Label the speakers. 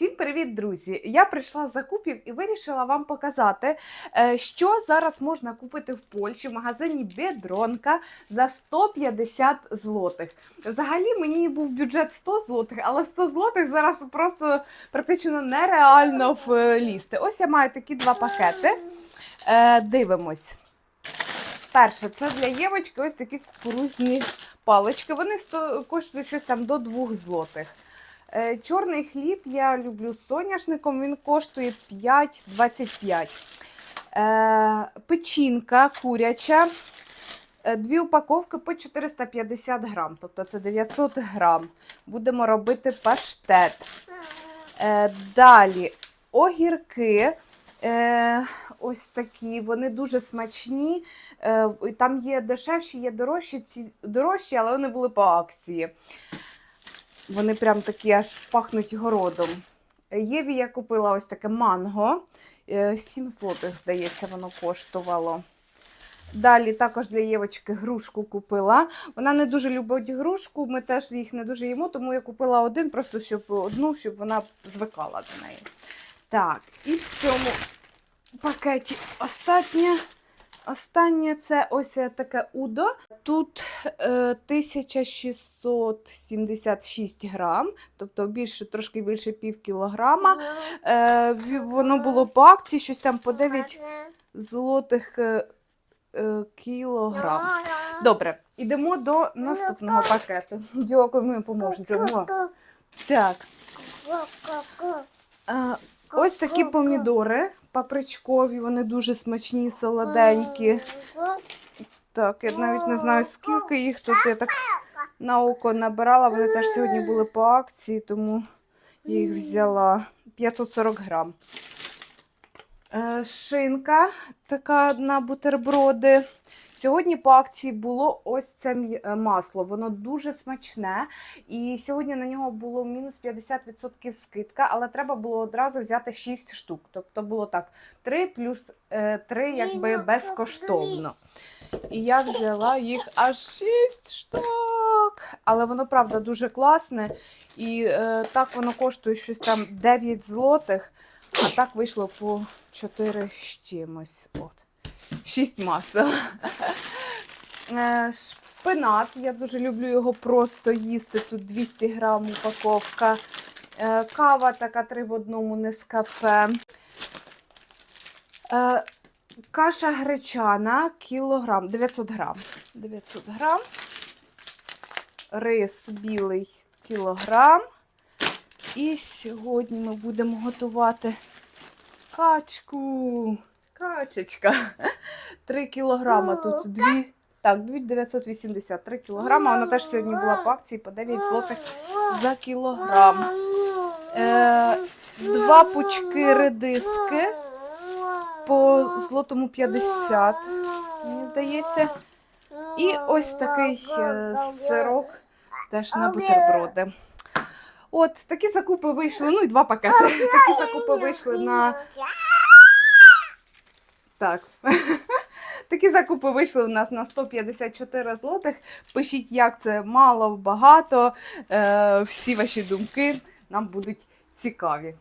Speaker 1: Всім привіт, друзі! Я прийшла з закупів і вирішила вам показати, е, що зараз можна купити в Польщі в магазині Бедронка за 150 злотих. Взагалі мені був бюджет 100 злотих, але 100 злотих зараз просто практично нереально влізти. Ось я маю такі два пакети. Е, Дивимось. Перше, це для Євочки ось такі кукурузні палички. Вони коштують щось там до 2 злотих. Е, Чорний хліб я люблю з соняшником, він коштує 5,25. Е, Печінка куряча. е, Дві упаковки по 450 грам, тобто це 900 грам. Будемо робити паштет. Далі огірки. Ось такі, вони дуже смачні. Там є дешевші, є дорожчі, дорожчі, але вони були по акції. Вони прям такі аж пахнуть городом. Єві я купила ось таке манго. Е, 7 злотих, здається, воно коштувало. Далі також для Євочки грушку купила. Вона не дуже любить грушку, ми теж їх не дуже їмо, тому я купила один, просто щоб одну, щоб вона звикала до неї. Так, і в цьому пакеті останнє. Останнє це ось таке удо. Тут е, 1676 грам, тобто більше, трошки більше пів кілограма. Е, воно було по акції, щось там по 9 злотих е, е, кілограм. Добре, йдемо до наступного пакету. Дякую, ми поможемо. Так, е, ось такі помідори папричкові, вони дуже смачні, солоденькі. Так, я навіть не знаю, скільки їх тут. Я так на око набирала. Вони теж сьогодні були по акції, тому я їх взяла 540 грам. Е, Шинка така на бутерброди. Сьогодні по акції було ось це е, масло. Воно дуже смачне. І сьогодні на нього було мінус 50% скидка, але треба було одразу взяти 6 штук. Тобто було так: 3 плюс 3 якби безкоштовно. І я взяла їх аж 6 штук. Але воно, правда, дуже класне. І е, так воно коштує щось там 9 злотих, а так вийшло по 4 з чимось. От. 6 масел. Е, Шпинат. Я дуже люблю його просто їсти. Тут 200 грам упаковка. Е, Кава така 3 в одному нескафе. Е, Каша гречана, кілограм, 900 грам. 900 грам. Рис білий кілограм. І сьогодні ми будемо готувати качку. Качечка. 3 кілограма тут. Дві, так, 980. 3 кілограма. Вона теж сьогодні була по акції по 9 злотих за кілограм. Е, два пучки редиски по злотому 50, мені здається. І ось такий е, сирок теж на бутерброди. От такі закупи вийшли. Ну і два пакети. Такі закупи вийшли на так. Такі закупи вийшли у нас на 154 злотих. Пишіть, як це мало, багато. Е, всі ваші думки нам будуть цікаві.